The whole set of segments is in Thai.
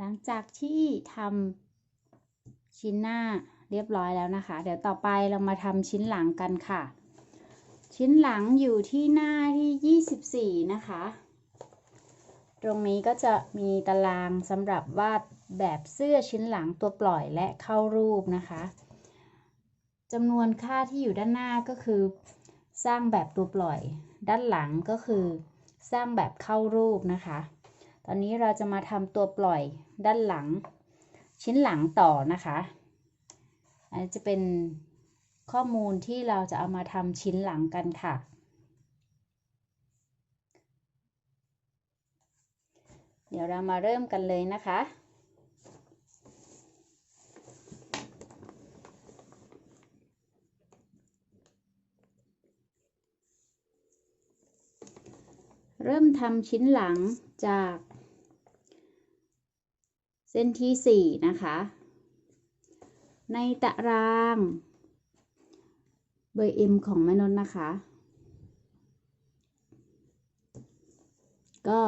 หลังจากที่ทำชิ้นหน้าเรียบร้อยแล้วนะคะ เดี๋ยวต่อไปเรามาทำชิ้นหลังกันค่ะ ชิ้นหลังอยู่ที่หน้าที่ 24 นะคะ ตรงนี้ก็จะมีตารางสำหรับวาดแบบเสื้อชิ้นหลังตัวปล่อยและเข้ารูปนะคะจำนวนค่าที่อยู่ด้านหน้าก็คือ สร้างแบบตัวปล่อย ด้านหลังก็คือ สร้างแบบเข้ารูปนะคะ ตอนนี้เราจะมาทำตัวปล่อย ด้านหลัง ชิ้นหลังต่อนะคะ อันนี้จะเป็นข้อมูลที่เราจะเอามาทำชิ้นหลังกันค่ะ เดี๋ยวเรามาเริ่มกันเลยนะคะเริ่มทำชิ้นหลังจาก ส้นที่ 4 นะคะ ในตารางเบอร์ M ของแม่นนท์นะคะ ก็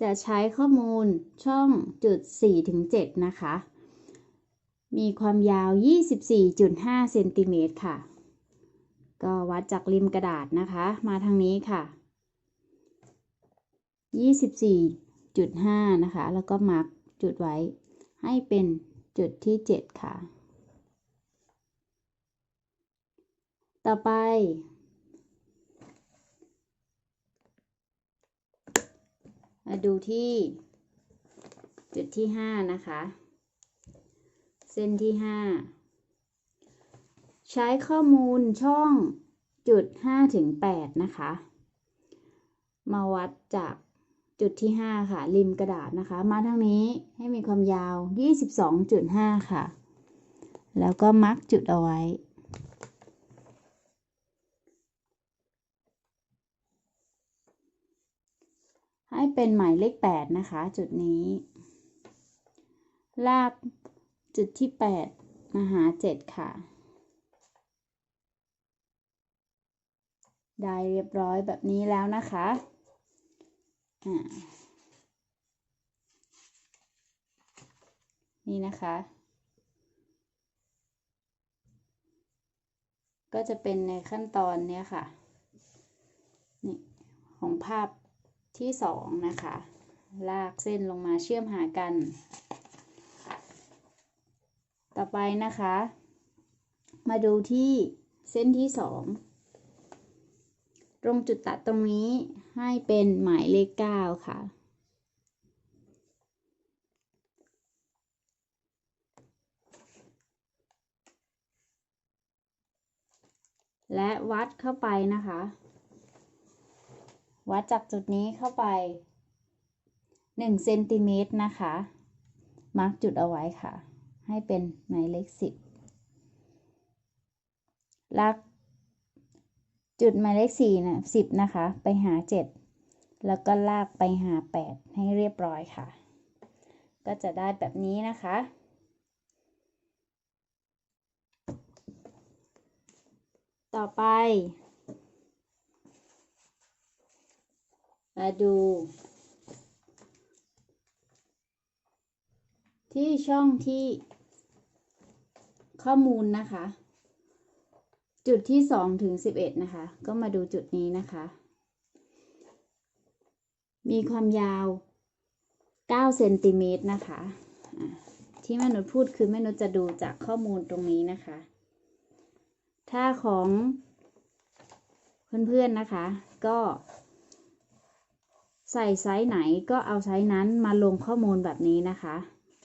จะใช้ข้อมูลช่องจุด4ถึง7นะคะ มีความยาว 24.5 เซนติเมตรค่ะ ก็วัดจากริมกระดาษนะคะ มาทางนี้ค่ะ 24.5นะคะ แล้วก็มาร์กจุดไว้ ให้เป็นจุดที่7ค่ะ ต่อไป มาดูที่จุดที่5นะคะ เส้นที่5ใช้ข้อมูลช่องจุด5ถึง8นะคะ มาวัดจาก จุดที่ 5 ค่ะ ริมกระดาษนะคะ มาทางนี้ให้มีความยาว 22.5 ค่ะ แล้วก็มาร์กจุดเอาไว้ ให้เป็นหมายเลข 8 นะคะ จุดนี้ ลากจุดที่ 8 มาหา 7 ค่ะ ได้เรียบร้อยแบบนี้แล้วนะคะ นี่นะคะ ก็จะเป็นในขั้นตอนเนี้ยค่ะ นี่ของภาพที่สองนะคะ ลากเส้นลงมาเชื่อมหากัน ต่อไปนะคะ มาดูที่เส้นที่สอง ตรงจุดตัดตรงนี้ ให้เป็นหมายเลขเก้าค่ะ และวัดเข้าไปนะคะ วัดจากจุดนี้เข้าไป1เซนติเมตรนะคะ มาร์กจุดเอาไว้ค่ะ ให้เป็นหมายเลข 10ลาก จุดหมายเลข4นะ10นะคะ ไปหา7แล้วก็ลากไปหา8ให้เรียบร้อยค่ะ ก็จะได้แบบนี้นะคะ ต่อไป มาดู ที่ช่องที่ข้อมูลนะคะ จุดที่2ถึง11นะคะ ก็มาดูจุดนี้นะคะ มีความยาว9เซนติเมตรนะคะะที่แม่นุชพูดคือแม่นุชจะดูจากข้อมูลตรงนี้นะคะ ถ้าของเพื่อนๆนะคะ ก็ใส่ไซส์ไหนก็เอาไซส์นั้นมาลงข้อมูลแบบนี้นะคะ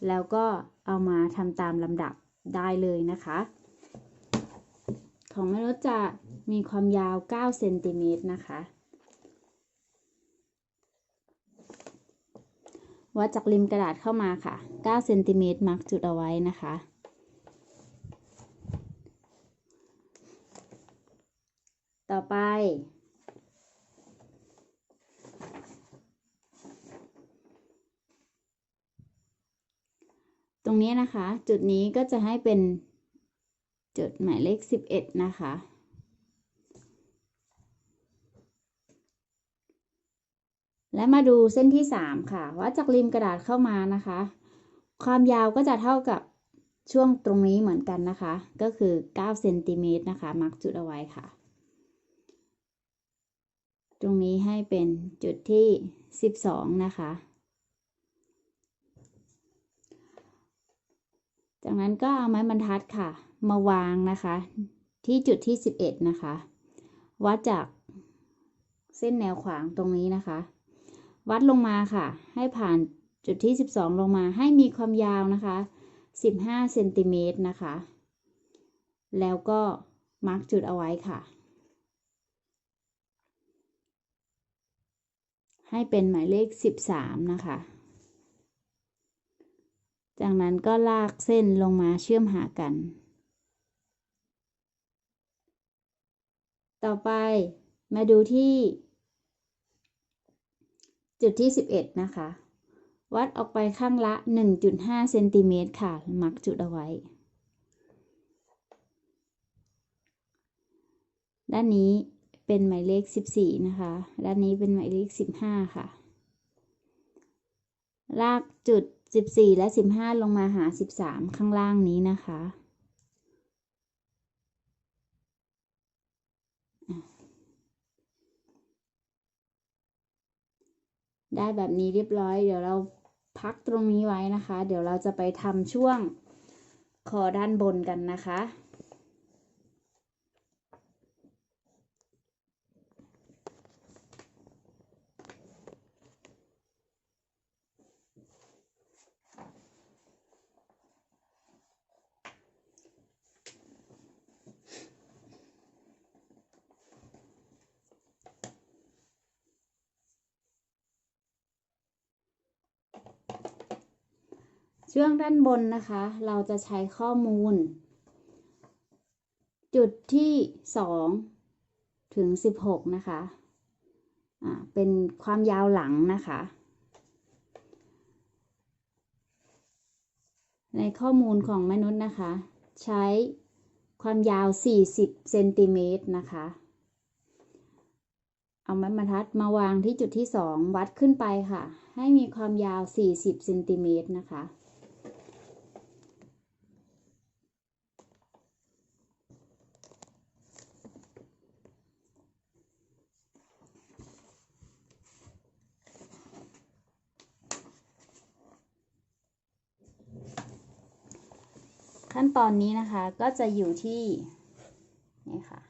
แล้วก็เอามาทำตามลำดับได้เลยนะคะ ของแม่นุชจะมีความยาว 9 เซนติเมตรนะคะ วัดจากริมกระดาษเข้ามาค่ะ 9 เซนติเมตรมาร์กจุดเอาไว้นะคะ ต่อไป ตรงนี้นะคะ จุดนี้ก็จะให้เป็น จุดหมายเลข11นะคะ และมาดูเส้นที่สามค่ะวัดจากริมกระดาษเข้ามานะคะ ความยาวก็จะเท่ากับช่วงตรงนี้เหมือนกันนะคะ ก็คือ9เซนติเมตรนะคะมาร์กจุดเอาไว้ค่ะ ตรงนี้ให้เป็นจุดที่ 12 นะคะ จากนั้นก็เอาไม้บรรทัดค่ะ มาวางนะคะ ที่จุดที่ 11 นะคะ วัดจากเส้นแนวขวางตรงนี้นะคะ วัดลงมาค่ะ ให้ผ่านจุดที่ 12 ลงมาให้มีความยาวนะคะ 15เซนติเมตรนะคะ แล้วก็มาร์กจุดเอาไว้ค่ะ ให้เป็นหมายเลข 13 นะคะ จากนั้นก็ลากเส้นลงมาเชื่อมหากัน ต่อไปมาดูที่ จุดที่ 11 นะคะ วัดออกไปข้างละ 1.5เซนติเมตรค่ะ มักจุดเอาไว้ ด้านนี้เป็นหมายเลข 14 นะคะ ด้านนี้เป็นหมายเลข 15 ค่ะ ลากจุด 14 และ 15 ลงมาหา 13 ข้างล่างนี้นะคะ ได้แบบนี้เรียบร้อย เดี๋ยวเราพักตรงนี้ไว้นะคะ เดี๋ยวเราจะไปทำช่วงคอด้านบนกันนะคะ ช่วงด้านบนนะคะ เราจะใช้ข้อมูล จุดที่สองถึงสิบหกนะคะอ่าเป็นความยาวหลังนะคะ ในข้อมูลของมนุษย์นะคะ ใช้ความยาว 40 เซนติเมตรนะคะ เอาไม้บรรทัดมาวางที่จุดที่ 2 วัดขึ้นไปค่ะ ให้มีความยาว 40 เซนติเมตรนะคะ ขั้น ตอนนี้นะคะก็จะอยู่ที่นี่ค่ะ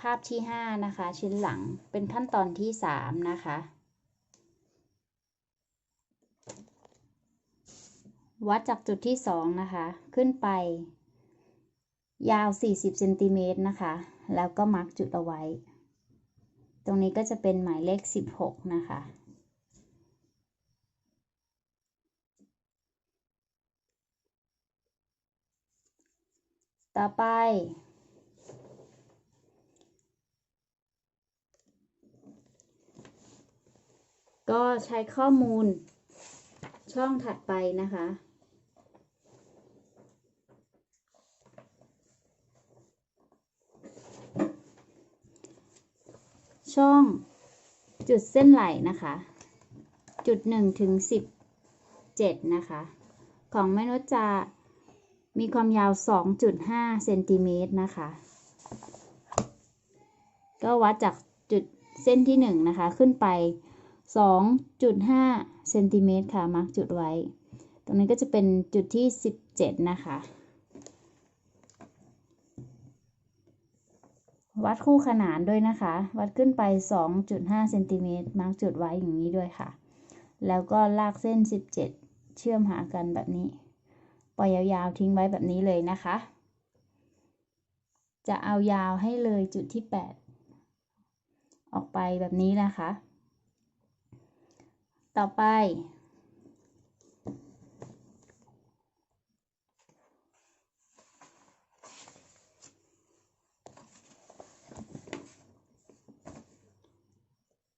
ภาพที่ 5 นะคะ ชิ้นหลังเป็นขั้นตอนที่ 3 นะคะ วัดจากจุดที่ 2 นะคะ ขึ้นไป ยาว 40เซนติเมตรนะคะ แล้วก็มาร์กจุดเอาไว้ ตรงนี้ก็จะเป็นหมายเลข 16 นะคะ ต่อไป ก็ใช้ข้อมูลช่องถัดไปนะคะ ช่องจุดเส้นไหลนะคะ จุดหนึ่งถึงสิบเจ็ดนะคะ ของมนุษย์จะ มีความยาว 2.5 เซนติเมตรนะคะ ก็วัดจากจุดเส้นที่ 1 นะคะ ขึ้นไป 2.5 เซนติเมตรค่ะ มาร์กจุดไว้ ตรงนี้ก็จะเป็นจุดที่ 17 นะคะ วัดคู่ขนานด้วยนะคะ วัดขึ้นไป 2.5 เซนติเมตร มาร์กจุดไว้อย่างนี้ด้วยค่ะ แล้วก็ลากเส้น 17 เชื่อมหากันแบบนี้ ปล่อยยาวๆทิ้งไว้แบบนี้เลยนะคะ จะเอายาวให้เลยจุดที่ 8 ออกไปแบบนี้นะคะ ต่อไป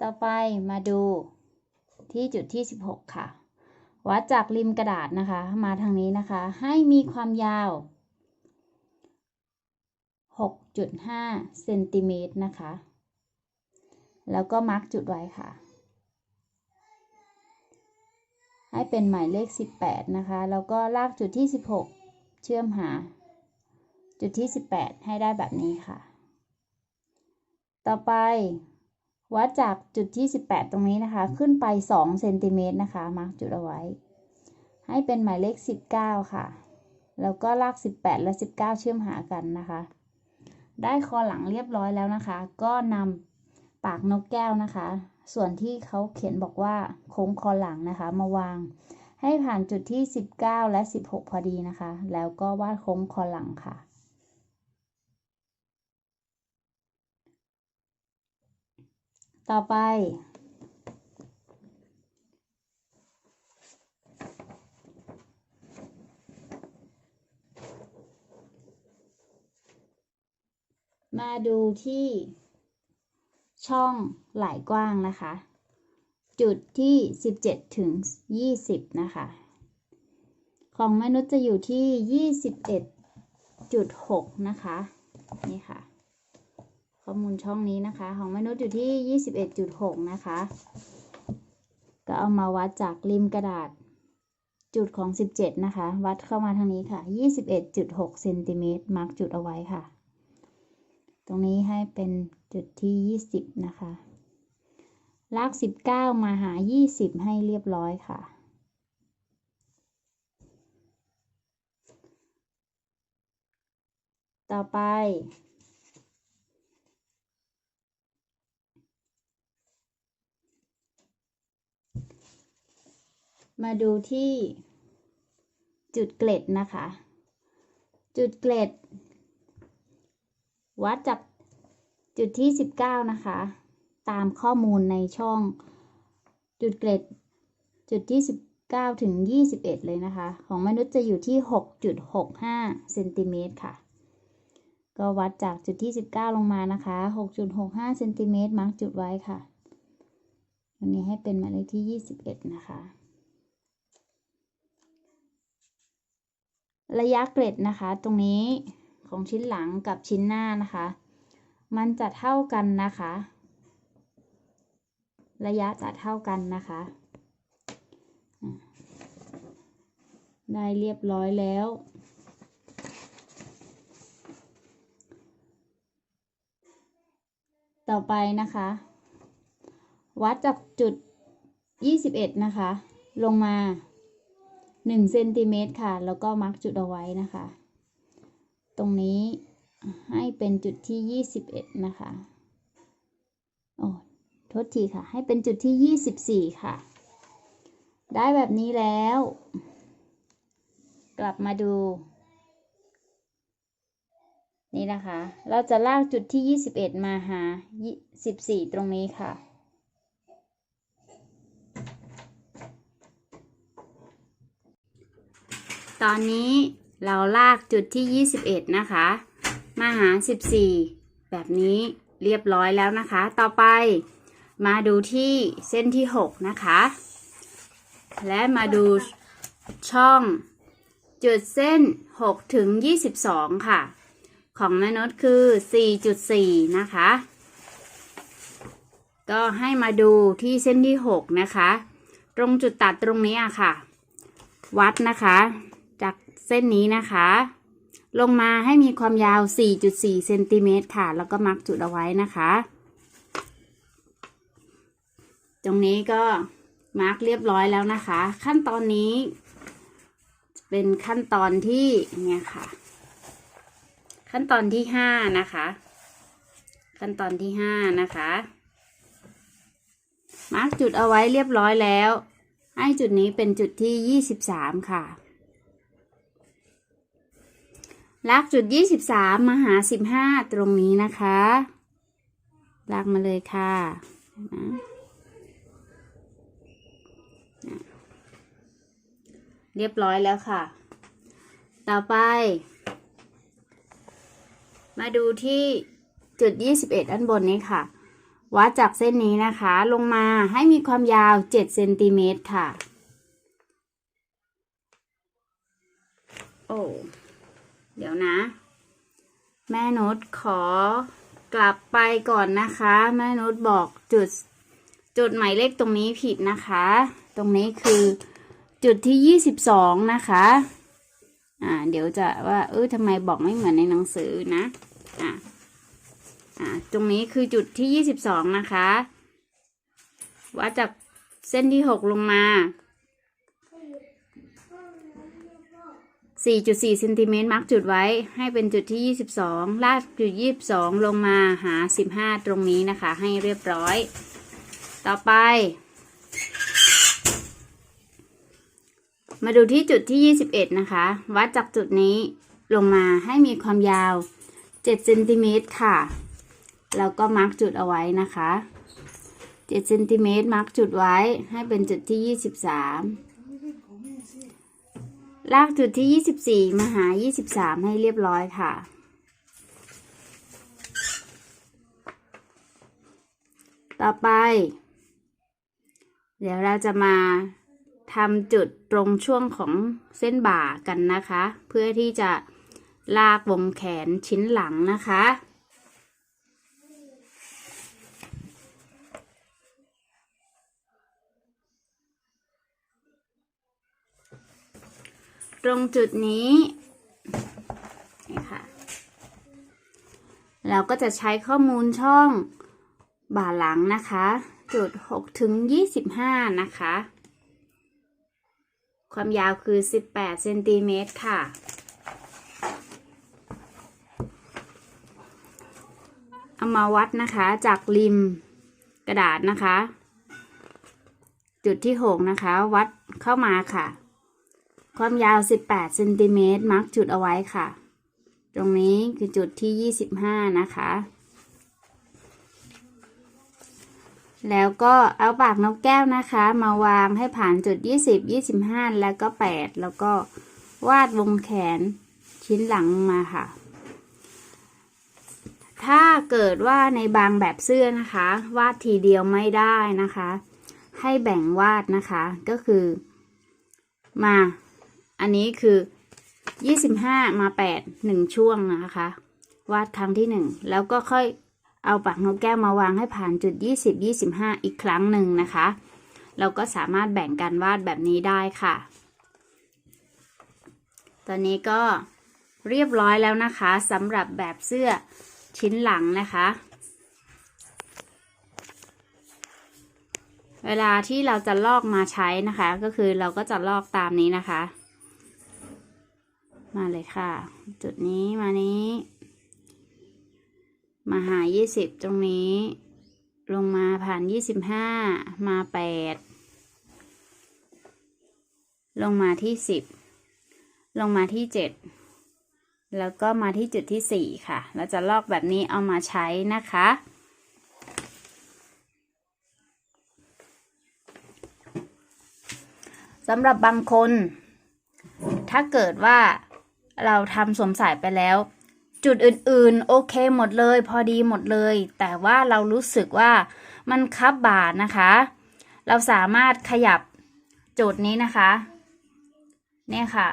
ต่อไปมาดูที่จุดที่ 16 ค่ะ วัดจากริมกระดาษนะคะ มาทางนี้นะคะ ให้มีความยาว 6.5เซนติเมตรนะคะ แล้วก็มาร์กจุดไว้ค่ะ ให้เป็นหมายเลข 18 นะคะ แล้วก็ลากจุดที่ 16 เชื่อมหา จุดที่ 18 ให้ได้แบบนี้ค่ะ ต่อไป วัดจากจุดที่18 ตรงนี้นะคะ ขึ้นไป2เซนติเมตรนะคะ มาร์กจุดเอาไว้ ให้เป็นหมายเลข 19 ค่ะ แล้วก็ลาก 18 และ 19 เชื่อมหากันนะคะ ได้คอหลังเรียบร้อยแล้วนะคะ ก็นำปากนกแก้วนะคะ ส่วนที่เขาเขียนบอกว่าโค้งคอหลังนะคะ มาวาง ให้ผ่านจุดที่ 19 และ 16 พอดีนะคะ แล้วก็วาดโค้งคอหลังค่ะ ต่อไป มาดูที่ช่องไหล่กว้างนะคะ จุดที่ 17 ถึง 20 นะคะ ของมนุษย์จะอยู่ที่ 21.6 นะคะ นี่ค่ะ ข้อมูลช่องนี้นะคะ ของมนุษย์อยู่ที่ 21.6 นะคะ ก็เอามาวัดจากริมกระดาษจุดของ 17 นะคะ วัดเข้ามาทางนี้ค่ะ 21.6เซนติเมตรมาร์กจุดเอาไว้ค่ะ ตรงนี้ให้เป็นจุดที่ 20 นะคะ ลาก 19 มาหา 20 ให้เรียบร้อยค่ะต่อไป มาดูที่จุดเกล็ดนะคะ จุดเกล็ด วัดจากจุดที่ 19 นะคะ ตามข้อมูลในช่อง จุดเกล็ด จุดที่ 19 ถึง 21 เลยนะคะ ของมนุษย์จะอยู่ที่ 6.65เซนติเมตรค่ะ ก็วัดจากจุดที่ 19 ลงมานะคะ 6.65เซนติเมตรมาร์กจุดไว้ค่ะอันนี้ให้เป็นหมายเลขที่ 21 นะคะ ระยะเกล็ดนะคะ ตรงนี้ของชิ้นหลังกับชิ้นหน้านะคะ มันจะเท่ากันนะคะ ระยะจะเท่ากันนะคะอะได้เรียบร้อยแล้ว ต่อไปนะคะ วัดจากจุด 21 นะคะ ลงมา 1เซนติเมตรค่ะ แล้วก็มาร์กจุดเอาไว้นะคะ ตรงนี้ให้เป็นจุดที่ 21 นะคะโอ้โทษทีค่ะ ให้เป็นจุดที่ 24 ค่ะ ได้แบบนี้แล้ว กลับมาดู นี่นะคะ เราจะลากจุดที่ 21 มาหา 14 ตรงนี้ค่ะ ตอนนี้เราลากจุดที่ 21 นะคะ มาหา14 แบบนี้เรียบร้อยแล้วนะคะ ต่อไปมาดูที่เส้นที่ 6 นะคะ และมาดูช่องจุดเส้น 6 ถึง 22 ค่ะ ของแม่นดคือ 4.4 นะคะ ก็ให้มาดูที่เส้นที่ 6 นะคะ ตรงจุดตัดตรงนี้อะค่ะ วัดนะคะ เส้นนี้นะคะ ลงมาให้มีความยาว 4.4 เซนติเมตรค่ะ แล้วก็มาร์กจุดเอาไว้นะคะ ตรงนี้ก็มาร์กเรียบร้อยแล้วนะคะ ขั้นตอนนี้ เป็นขั้นตอนที่เนี่ยค่ะ ขั้นตอนที่ห้านะคะ ขั้นตอนที่ห้านะคะมาร์กจุดเอาไว้เรียบร้อยแล้ว ให้จุดนี้เป็นจุดที่ยี่สิบสามค่ะ ลากจุดยี่สิบสามมาหาสิบห้าตรงนี้นะคะ ลากมาเลยค่ะนะเรียบร้อยแล้วค่ะ ต่อไป มาดูที่จุด 21 อันบนนี้ค่ะ วัดจากเส้นนี้นะคะ ลงมาให้มีความยาว 7 เซนติเมตรค่ะ โอ้ เดี๋ยวนะ แม่นุชขอกลับไปก่อนนะคะ แม่นุชบอกจุดจุดหมายเลขตรงนี้ผิดนะคะ ตรงนี้คือจุดที่ยี่สิบสองนะคะ อ่า เดี๋ยวจะว่า เออทำไมบอกไม่เหมือนในหนังสือนะ อ่าอ่า ตรงนี้คือจุดที่ยี่สิบสองนะคะ วัดจากเส้นที่หกลงมา 4.4เซนติเมตรมาร์กจุดไว้ให้เป็นจุดที่ 22 ลากจุด 22 ลงมาหา 15 ตรงนี้นะคะ ให้เรียบร้อย ต่อไป มาดูที่จุดที่ 21 นะคะ วัดจากจุดนี้ลงมาให้มีความยาว 7 เซนติเมตรค่ะ แล้วก็มาร์กจุดเอาไว้นะคะ 7 เซนติเมตรมาร์กจุดไว้ให้เป็นจุดที่ 23 ลากจุดที่ 24 มาหา 23 ให้เรียบร้อยค่ะ ต่อไป เดี๋ยวเราจะมาทำจุดตรงช่วงของเส้นบ่ากันนะคะ เพื่อที่จะลากวงแขนชิ้นหลังนะคะ ตรงจุดนี้นี่ค่ะเราก็จะใช้ข้อมูลช่องบ่าหลังนะคะ จุด6ถึง25 นะคะ ความยาวคือ 18เซนติเมตรค่ะ เอามาวัดนะคะจากริมกระดาษนะคะ จุดที่ 6 นะคะ วัดเข้ามาค่ะ ความยาว 18เซนติเมตรมาร์กจุดเอาไว้ค่ะ ตรงนี้คือจุดที่ 25 นะคะ แล้วก็เอาปากนกแก้วนะคะ มาวางให้ผ่านจุด 20 25 แล้วก็ 8 แล้วก็วาดวงแขนชิ้นหลังมาค่ะ ถ้าเกิดว่าในบางแบบเสื้อนะคะ วาดทีเดียวไม่ได้นะคะ ให้แบ่งวาดนะคะก็คือมา อันนี้คือ25มา8 1ช่วงนะคะ วาดครั้งที่1แล้วก็ค่อยเอาปากนกแก้วมาวางให้ผ่านจุด20 25อีกครั้งหนึ่งนะคะ เราก็สามารถแบ่งการวาดแบบนี้ได้ค่ะ ตอนนี้ก็เรียบร้อยแล้วนะคะสำหรับแบบเสื้อชิ้นหลังนะคะ เวลาที่เราจะลอกมาใช้นะคะ ก็คือเราก็จะลอกตามนี้นะคะ มาเลยค่ะ จุดนี้มานี้ มาหา20ตรงนี้ ลงมาผ่าน25มา8ลงมาที่10ลงมาที่7แล้วก็มาที่จุดที่4ค่ะ เราจะลอกแบบนี้เอามาใช้นะคะ สำหรับบางคน ถ้าเกิดว่า เราทำสวมใส่ไปแล้ว จุดอื่นๆ โอเคหมดเลย พอดีหมดเลย แต่ว่าเรารู้สึกว่ามันคับบานะคะ เราสามารถขยับจุดนี้นะคะ เนี่ยค่ะ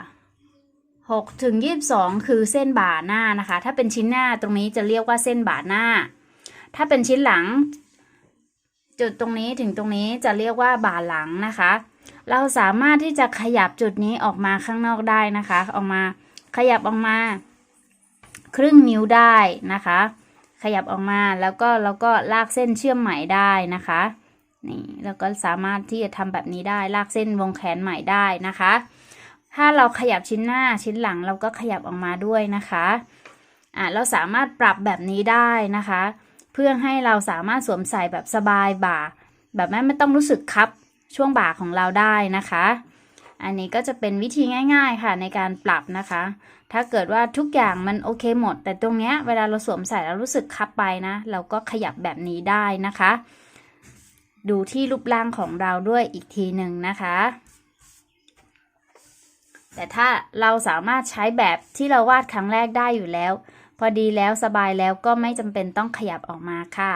6ถึง22 คือเส้นบ่าหน้านะคะ ถ้าเป็นชิ้นหน้าตรงนี้จะเรียกว่าเส้นบ่าหน้า ถ้าเป็นชิ้นหลัง จุดตรงนี้ถึงตรงนี้จะเรียกว่าบ่าหลังนะคะ เราสามารถที่จะขยับจุดนี้ออกมาข้างนอกได้นะคะ ออกมา ขยับออกมา ครึ่งนิ้วได้นะคะ ขยับออกมาแล้วก็แล้วก็ลากเส้นเชื่อมใหม่ได้นะคะนี่แล้วก็สามารถที่จะทำแบบนี้ได้ลากเส้นวงแขนใหม่ได้นะคะ ถ้าเราขยับชิ้นหน้าชิ้นหลังเราก็ขยับออกมาด้วยนะคะอ่าเราสามารถปรับแบบนี้ได้นะคะ เพื่อให้เราสามารถสวมใส่แบบสบายบ่า แบบไม่ไม่ต้องรู้สึกคับช่วงบ่าของเราได้นะคะ อันนี้ก็จะเป็นวิธีง่าย ๆ ค่ะในการปรับนะคะ ถ้าเกิดว่าทุกอย่างมันโอเคหมด แต่ตรงเนี้ยเวลาเราสวมใส่แล้วรู้สึกคับไปนะ เราก็ขยับแบบนี้ได้นะคะ ดูที่รูปร่างของเราด้วยอีกทีหนึ่งนะคะ แต่ถ้าเราสามารถใช้แบบที่เราวาดครั้งแรกได้อยู่แล้ว พอดีแล้วสบายแล้วก็ไม่จำเป็นต้องขยับออกมาค่ะ